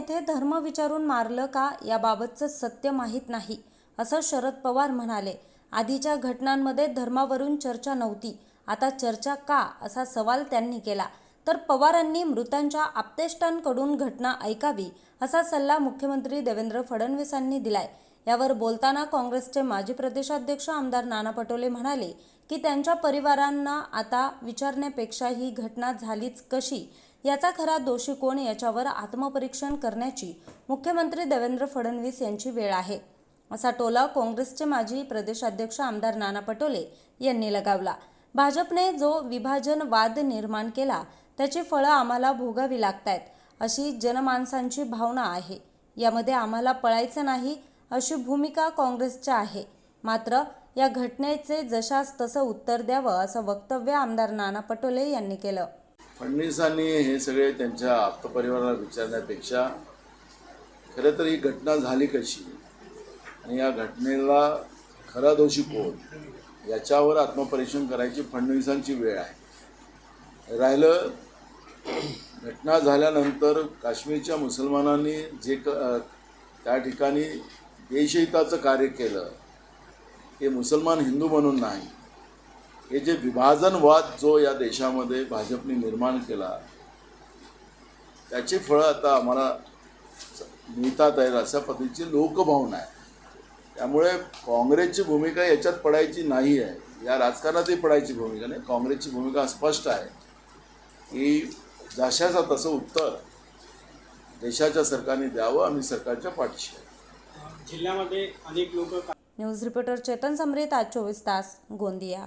येथे धर्म विचारून मारलं का याबाबतचं सत्य माहीत नाही असं शरद पवार म्हणाले. आधीच्या घटनांमध्ये धर्मावरून चर्चा नव्हती. आता चर्चा का? असा सवाल त्यांनी केला. तर पवारांनी मृतांच्या आप्तेष्टांकडून घटना ऐकावी असा सल्ला मुख्यमंत्री देवेंद्र फडणवीसांनी दिलाय. यावर बोलताना काँग्रेसचे माजी प्रदेशाध्यक्ष आमदार नाना पटोले म्हणाले की त्यांच्या परिवारांना आता विचारण्यापेक्षा ही घटना झालीच कशी? याचा खरा दोषी कोण याच्यावर आत्मपरीक्षण करण्याची मुख्यमंत्री देवेंद्र फडणवीस यांची वेळ आहे. असा टोला काँग्रेसचे माजी प्रदेशाध्यक्ष आमदार नाना पटोले यांनी लगावला. भाजपने जो विभाजनवाद निर्माण केला त्याची फळं आम्हाला भोगावी लागतायत अशी जनमानसांची भावना आहे. यामध्ये आम्हाला पळायचं नाही अशी भूमिका काँग्रेसच्या आहे. मात्र या घटनेचे जशास तसं उत्तर द्यावं असं वक्तव्य आमदार नाना पटोले यांनी केलं. फडणवीसांनी हे सगळे त्यांच्या आप्तपरिवाराला विचारण्यापेक्षा खरं तर ही घटना झाली कशी? आणि या घटनेला खरा दोषी कोण? याच्यावर आत्मपरीक्षण करायची फडणवीसांची वेळ आहे. राहिलं घटना झाल्यानंतर काश्मीरच्या मुसलमानांनी जे क त्या ठिकाणी देशहिताचं कार्य केलं ते मुसलमान हिंदू म्हणून नाही. हे जे विभाजनवाद जो या देशामध्ये भाजपने निर्माण केला त्याची फळं आता आम्हाला मिळतात आहेत अशा पद्धतीची लोकभावना आहे. त्यामुळे काँग्रेसची भूमिका याच्यात पडायची नाही आहे. या राजकारणातही पडायची भूमिका नाही. काँग्रेसची भूमिका स्पष्ट आहे की जशाचं तसं उत्तर देशाच्या सरकारने द्यावं आम्ही सरकारच्या पाठीशी आहे. जिल्ह्यामध्ये अनेक लोक न्यूज रिपोर्टर चेतन समरीत आज चोवीस तास गोंदिया.